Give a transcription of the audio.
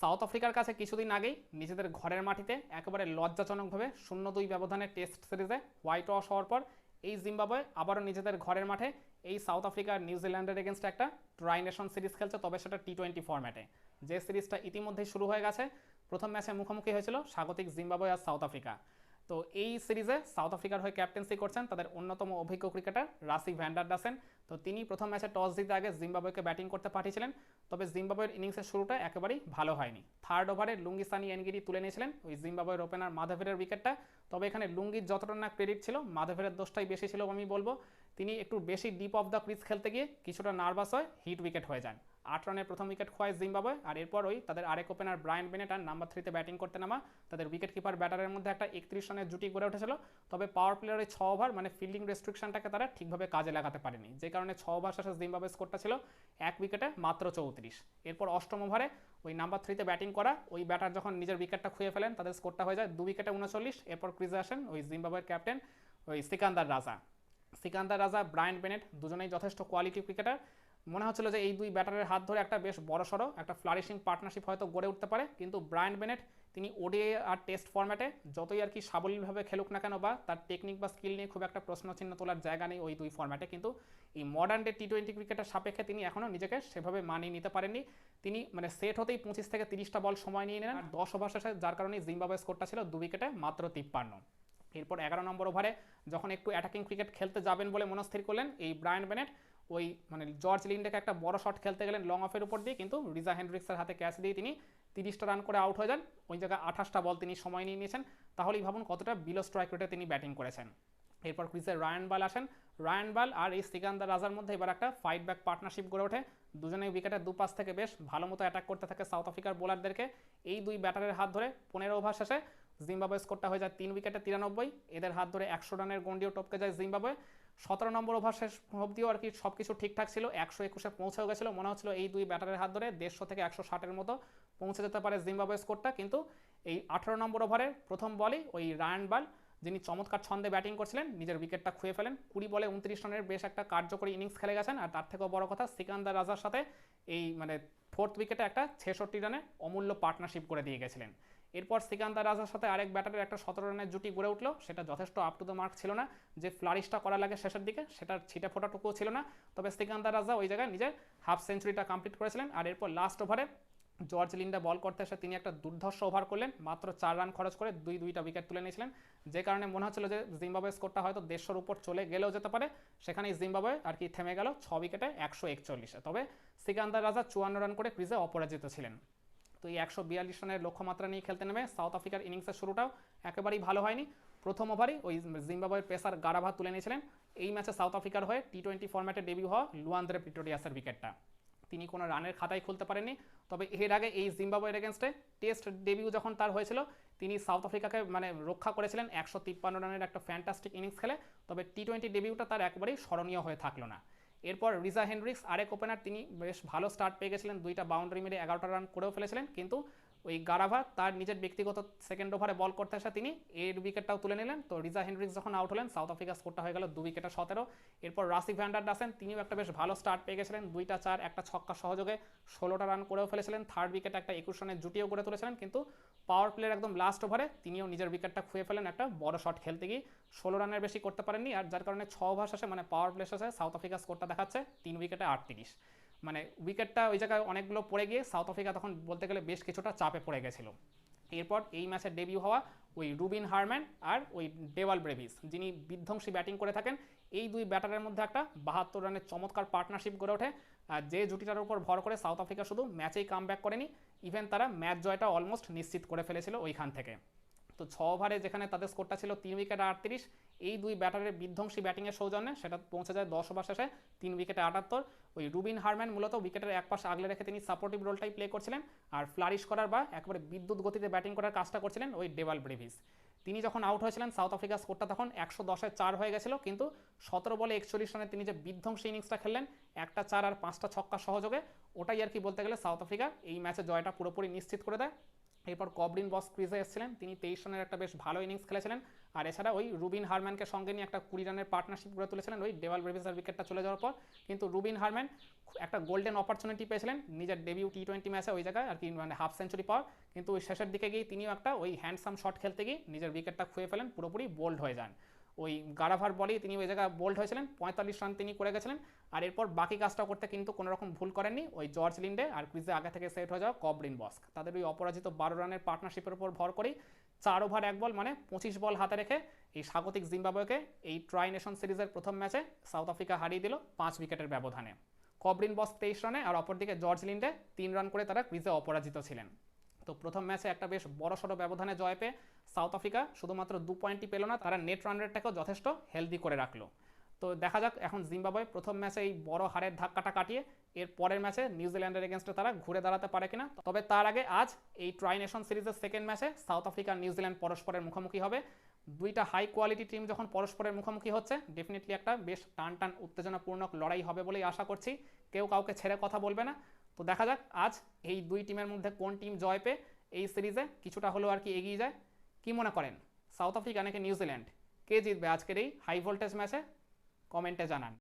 South আফ্রিকার কাছে কিছুদিন আগেই নিজেদের ঘরের মাটিতে একেবারে লজ্জাজনকভাবে শূন্য দুই ব্যবধানে টেস্ট সিরিজে হোয়াইট ওয়াশ হওয়ার পর এই জিম্বাবয়ে আবারও নিজেদের ঘরের মাঠে এই সাউথ আফ্রিকা নিউজিল্যান্ডের এগেনস্ট একটা ট্রাই নেশন সিরিজ খেলছে, তবে সেটা টি টোয়েন্টি ফর্ম্যাটে যে সিরিজটা ইতিমধ্যেই শুরু হয়ে গেছে, প্রথম ম্যাচে মুখোমুখি হয়েছিল স্বাগতিক জিম্বাবয়ে আর সাউথ আফ্রিকা। তো এই সিরিজে সাউথ আফ্রিকার হয়ে ক্যাপ্টেন্সি করছেন তাদের অন্যতম অভিজ্ঞ ক্রিকেটার রাসি ভ্যান্ডার ডাসেন। তো তিনি প্রথম ম্যাচে টস জিতে আগে জিম্বাবুয়েকে ব্যাটিং করতে পাঠিয়েছিলেন, তবে জিম্বাবুয়ের ইনিংসের শুরুটা একেবারেই ভালো হয়নি। থার্ড ওভারে লুঙ্গি সানি এনগিরি তুলে নিয়েছিলেন ওই জিম্বাবুয়ের ওপেনার মাধবের উইকেটটা, তবে এখানে লুঙ্গির যতটা না ক্রেডিট ছিল মাধবের দোষটাই বেশি ছিল আমি বলব। তিনি একটু বেশি ডিপ অফ দ্য ক্রিজ খেলতে গিয়ে কিছুটা নার্ভাস হয় হিট উইকেট হয়ে যান। আট রানের প্রথম উইকেট খোয়ায় জিম্বাবুয়ে, আর এরপর ওই তাদের আরেক ওপেনার ব্রায়ান বেনেট আর নাম্বার থ্রিতে ব্যাটিং করতে নামা। তাদের উইকেট কিপার ব্যাটারের মধ্যে একটা একত্রিশ রানের জুটি গড়ে উঠেছিল। তবে পাওয়ার প্লেয়ারের ছ ওভার মানে ফিল্ডিং রেস্ট্রিকশনটাকে তারা ঠিকভাবে কাজে লাগাতে পারেনি। যে কারণে ছ ওভার শেষে জিম্বাবুয়ে স্কোরটা ছিল এক উইকেটে মাত্র চৌত্রিশ। এরপর অষ্টম ওভারে ওই নাম্বার থ্রিতে ব্যাটিং করা, ওই ব্যাটার যখন নিজের উইকেটটা খুঁয়ে ফেলেন, তাদের স্কোরটা হয়ে যায় দু উইকেটে উনচল্লিশ। এরপর ক্রিজে আসেন, ওই জিম্বাবুয়ের ক্যাপ্টেন ওই সিকান্দার রাজা। সিকান্দার রাজা ব্রায়ান বেনেট, দুজনেই যথেষ্ট কোয়ালিটি ক্রিকেটার মনে হচ্ছিল যে এই দুই ব্যাটারের হাত ধরে একটা বেশ বড়সড়, একটা ফ্লারিশিং পার্টনারশিপ হয়তো গড়ে উঠতে পারে। কিন্তু ব্রায়ান বেনেট, তিনি ওডিএ আর টেস্ট ফর্ম্যাটে যতই আর কি সাবলীলভাবে খেলুক না কেন বা তার টেকনিক বা স্কিল নিয়ে খুব একটা প্রশ্নচিহ্ন তোলার জায়গা নেই ওই দুই ফর্ম্যাটে কিন্তু এই মডার্ন ডে টি টোয়েন্টি ক্রিকেটের সাপেক্ষে তিনি এখনও নিজেকে সেভাবে মানিয়ে নিতে পারেননি। তিনি মানে সেট হতেই পঁচিশ থেকে তিরিশটা বল সময় নিয়ে নেন আর দশ ওভার শেষে যার কারণে জিম্বাবুয়ে স্কোরটা ছিল দু উইকেটে মাত্র তিপ্পান্ন। এরপর এগারো নম্বর ওভারে যখন একটু অ্যাটাকিং ক্রিকেট খেলতে যাবেন বলে মনস্থির করলেন এই ব্রায়ান বেনেট ওই মানে জর্জ লিন্ডেকে একটা বড় শট খেলতে গেলেন লং অফের উপর দিয়ে, কিন্তু রিজা হেন্ড্রিক্সের হাতে ক্যাচ দিয়ে তিনি তিরিশটা রান করে আউট হয়ে যান। ওই জায়গায় আঠাশটা বল তিনি সময় নিয়ে নিয়েছেন। তাহলেই ভাবুন কতটা বিলো স্ট্রাইক রেটে তিনি ব্যাটিং করেছেন। এরপর ক্রিজে রায়ান বাল আসেন। রায়ান বাল আর এই সিকান্দার রাজার মধ্যে এবার একটা ফাইট ব্যাক পার্টনারশিপ গড়ে ওঠে। দুজনে উইকেটের দুপাশ থেকে বেশ ভালো মতো অ্যাটাক করতে থাকে সাউথ আফ্রিকার বোলারদেরকে এই দুই ব্যাটারের হাত ধরে পনেরো ওভার শেষে জিম্বাবুয়ে স্কোরটা হয়ে যায় তিন উইকেটে তিরানব্বই। এদের হাত ধরে একশো রানের গন্ডিও টপকে যায় জিম্বাবুয়ে। সতেরো নম্বর ওভার শেষ অবধিও আর কি সব কিছু ঠিকঠাক ছিল, একশো একুশে পৌঁছেও গেছিল। মনে হচ্ছিল এই দুই ব্যাটারের হাত ধরে দেড়শো থেকে একশো ষাটের মতো পৌঁছে যেতে পারে জিম্বাবুয়ে স্কোরটা। কিন্তু এই আঠারো নম্বর ওভারের প্রথম বলেই ওই রায়ান বাল, যিনি চমৎকার ছন্দে ব্যাটিং করছিলেন, নিজের উইকেটটা খুঁয়ে ফেলেন। কুড়ি বলে উনত্রিশ রানের বেশ একটা কার্যকরী ইনিংস খেলে গেছেন। আর তার থেকেও বড় কথা, সিকান্দার রাজার সাথে এই মানে ফোর্থ উইকেটে একটা ছেষট্টি রানে অমূল্য পার্টনারশিপ করে দিয়ে গেছিলেন। এরপর সিকান্দার রাজার সাথে আরেক ব্যাটারের একটা সতেরো রানের জুটি গড়ে উঠল। সেটা যথেষ্ট আপ টু দ্য মার্ক ছিল না। যে ফ্লারিশটা করা লাগে শেষের দিকে, সেটার ছিটে ফোটাটুকুও ছিল না। তবে সিকান্দার রাজা ওই জায়গায় নিজের হাফ সেঞ্চুরিটা কমপ্লিট করেছিলেন আর এরপর লাস্ট ওভারে জর্জ লিন্ডা বল করতে এসে তিনি একটা দুর্ধর্ষ ওভার করলেন। মাত্র চার রান খরচ করে দুই দুইটা উইকেট তুলে নিয়েছিলেন। যে কারণে মনে হচ্ছিল যে জিম্বাবুয়ে স্কোরটা হয়তো দেড়শোর উপর চলে গেলেও যেতে পারে। সেখানেই জিম্বাবুয়ে আর কি থেমে গেল ছ উইকেটে একশো একচল্লিশে। তবে সিকান্দার রাজা চুয়ান্ন রান করে ক্রিজে অপরাজিত ছিলেন। তো এই একশো বিয়াল্লিশ রানের লক্ষ্যমাত্রা নিয়ে খেলতে নেমে সাউথ আফ্রিকার ইনিংসের শুরুটাও একেবারেই ভালো হয়নি। প্রথম ওভারই ওই জিম্বাবুয়ের পেসার গারাভা তুলে নিয়েছিলেন। এই ম্যাচে সাউথ আফ্রিকার হয়ে টি টোয়েন্টি ফর্ম্যাটে ডেবিউ হওয়া লুয়ান্দ্রে প্রিটোরিয়াসের উইকেটটা। তিনি কোনো রানের খাতায় খুলতে পারেননি, তবে এর আগে এই জিম্বাবুয়ের এগেনস্টে টেস্ট ডেবিউ যখন তার হয়েছিল, তিনি সাউথ আফ্রিকাকে মানে রক্ষা করেছিলেন একশো তিপ্পান্ন রানের একটা ফ্যান্টাস্টিক ইনিংস খেলে, তবে টি টোয়েন্টি ডেবিউটা তার একবারেই স্মরণীয় হয়ে থাকল না। এরপর রিজা হেনরিক্স, আরেক ওপেনার তিনি বেশ ভালো স্টার্ট পেয়ে গেছিলেন। দুইটা বাউন্ডারি মেরে এগারোটা রান করেও ফেলেছিলেন। কিন্তু ওই গারাভা তার নিজের ব্যক্তিগত সেকেন্ড ওভারে বল করতে আসা তিনি এর উইকেটটাও তুলে নিলেন। তো রিজা হেনরিক্স যখন আউট হলেন সাউথ আফ্রিকা স্কোরটা হয়ে গেল দু উইকেটে সতেরো। এরপর রাসি ভ্যান্ডার ডাসেন তিনিও একটা বেশ ভালো স্টার্ট পেয়ে গেছিলেন। দুইটা চার, একটা ছক্কা সহযোগে ষোলোটা রান করেও ফেলেছিলেন। থার্ড উইকেটে একটা একুশ রানের জুটিও করে তুলেছিলেন। কিন্তু পাওয়ার প্লেয়ার একদম লাস্ট ওভারে তিনিও নিজের উইকেটটা খুঁয়ে ফেলেন একটা বড় শট খেলতে গিয়ে। ষোলো রানের বেশি করতে পারেননি আর যার কারণে ছ ওভার শেষে মানে পাওয়ার প্লে শেষে সাউথ আফ্রিকা স্কোরটা দেখাচ্ছে তিন উইকেটে আটত্রিশ। মানে উইকেটটা ওই জায়গায় অনেকগুলো পড়ে গিয়ে সাউথ আফ্রিকা তখন বলতে গেলে বেশ কিছুটা চাপে পড়ে গেছিল। এরপর এই ম্যাচে ডেবিউ হওয়া ওই রুবিন হারম্যান আর ওই ডেওয়াল ব্রেভিস, যিনি বিধ্বংসী ব্যাটিং করে থাকেন। এই দুই ব্যাটারের মধ্যে একটা বাহাত্তর রানের চমৎকার পার্টনারশিপ গড়ে ওঠে। আর যে জুটিটার উপর ভর করে সাউথ আফ্রিকা শুধু ম্যাচেই কাম করেনি ইভেন তারা ম্যাচ জয়টা অলমোস্ট নিশ্চিত করে ফেলেছিল ওইখান থেকে। তো ছ ওভারে যেখানে তাদের স্কোরটা ছিল তিন উইকেটে আটত্রিশ, এই দুই ব্যাটারের বিধ্বংসী ব্যাটিংয়ের সৌজন্যে সেটা পৌঁছে যায় দশ ওভার শেষে তিন উইকেটে আটাত্তর। ওই রুবিন হারম্যান মূলত উইকেটের এক পাশে আগলে রেখে তিনি সাপোর্টিভ রোলটাই প্লে করছিলেন, আর ফ্লারিশ করার বা একেবারে বিদ্যুৎ গতিতে ব্যাটিং করার কাজটা করছিলেন ওই ডেভাল ব্রেভিস। তিনি যখন আউট হয়েছিলেন সাউথ আফ্রিকার স্কোরটা তখন একশো দশে চার হয়ে গেছিল। কিন্তু সতেরো বলে একচল্লিশ রানে তিনি যে বিধ্বংসী ইনিংসটা খেললেন, একটা চার আর পাঁচটা ছক্কা সহযোগে, ওটাই আর কি বলতে গেলে সাউথ আফ্রিকা এই ম্যাচে জয়টা পুরোপুরি নিশ্চিত করে দেয়। এরপর কবরিন বস ক্রিজে এসেছিলেন। তিনি তেইশ রানের একটা বেশ ভালো ইনিংস খেলেছিলেন। আর এছাড়া ওই রুবিন হারম্যানকে সঙ্গে নিয়ে একটা কুড়ি রানের পার্টনারশিপ গড়ে তুলেছিলেন ওই ডেভাল ব্রেভিসের উইকেটটা চলে যাওয়ার পর। কিন্তু রুবিন হারম্যান একটা গোল্ডেন অপরচুনিটি পেয়েছিলেন নিজের ডেবিউ টি টোয়েন্টি ম্যাচে ওই জায়গায়, আর কি মানে হাফ সেঞ্চুরি পর। কিন্তু ওই শেষের দিকে গিয়ে তিনিও একটা ওই হ্যান্ডসাম শট খেলতে গিয়ে নিজের উইকেটটা খুঁয়ে ফেলেন, পুরোপুরি বোল্ড হয়ে যান। ওই গারাভার বলেই তিনি ওই জায়গায় বোল্ড হয়েছিলেন, পঁয়তাল্লিশ রান তিনি করে গেছিলেন। আর এরপর বাকি কাজটা করতে কিন্তু কোনো রকম ভুল করেননি ওই জর্জ লিন্ডে আর ক্রিজে আগে থেকে সেট হয়ে যাওয়া কবরিন বস্ক। তাদের ওই অপরাজিত বারো রানের পার্টনারশিপের উপর ভর করেই চার ওভার এক বল মানে পঁচিশ বল হাতে রেখে এই স্বাগতিক জিম্বাবুয়েকে এই ট্রাই নেশন সিরিজের প্রথম ম্যাচে সাউথ আফ্রিকা হারিয়ে দিল পাঁচ উইকেটের ব্যবধানে। কবরিন বস্ক তেইশ রানে আর অপরদিকে জর্জ লিন্ডে তিন রান করে তারা ক্রিজে অপরাজিত ছিলেন। তো প্রথম ম্যাচে একটা বেশ বড় সড়ো ব্যবধানে জয় পেয়ে সাউথ আফ্রিকা শুধুমাত্র দু পয়েন্টই পেল না, তারা নেট রান রেটটাকেও যথেষ্ট হেলদি করে রাখল। তো দেখা যাক এখন জিম্বাবুয়ে প্রথম ম্যাচে এই বড় হারের ধাক্কাটা কাটিয়ে এর পরের ম্যাচে নিউজিল্যান্ডের এগেনস্টে তারা ঘুরে দাঁড়াতে পারে কিনা। তবে তার আগে আজ এই ট্রাই নেশন সিরিজের সেকেন্ড ম্যাচে সাউথ আফ্রিকা আর নিউজিল্যান্ড পরস্পরের মুখোমুখি হবে। দুইটা হাই কোয়ালিটি টিম যখন পরস্পরের মুখোমুখি হচ্ছে ডেফিনেটলি একটা বেশ টান টান উত্তেজনাপূর্ণ লড়াই হবে বলেই আশা করছি। কেউ কাউকে ছেড়ে কথা বলবে না। তো দেখা যাক আজ এই দুই টিমের মধ্যে কোন টিম জয় পেয়ে এই সিরিজে কিছুটা হলেও আর কি এগিয়ে যায়। কি মনে করেন? সাউথ আফ্রিকা নাকি নিউজিল্যান্ড কে জিতবে আজকের এই হাই ভোল্টেজ ম্যাচে কমেন্টে জানান।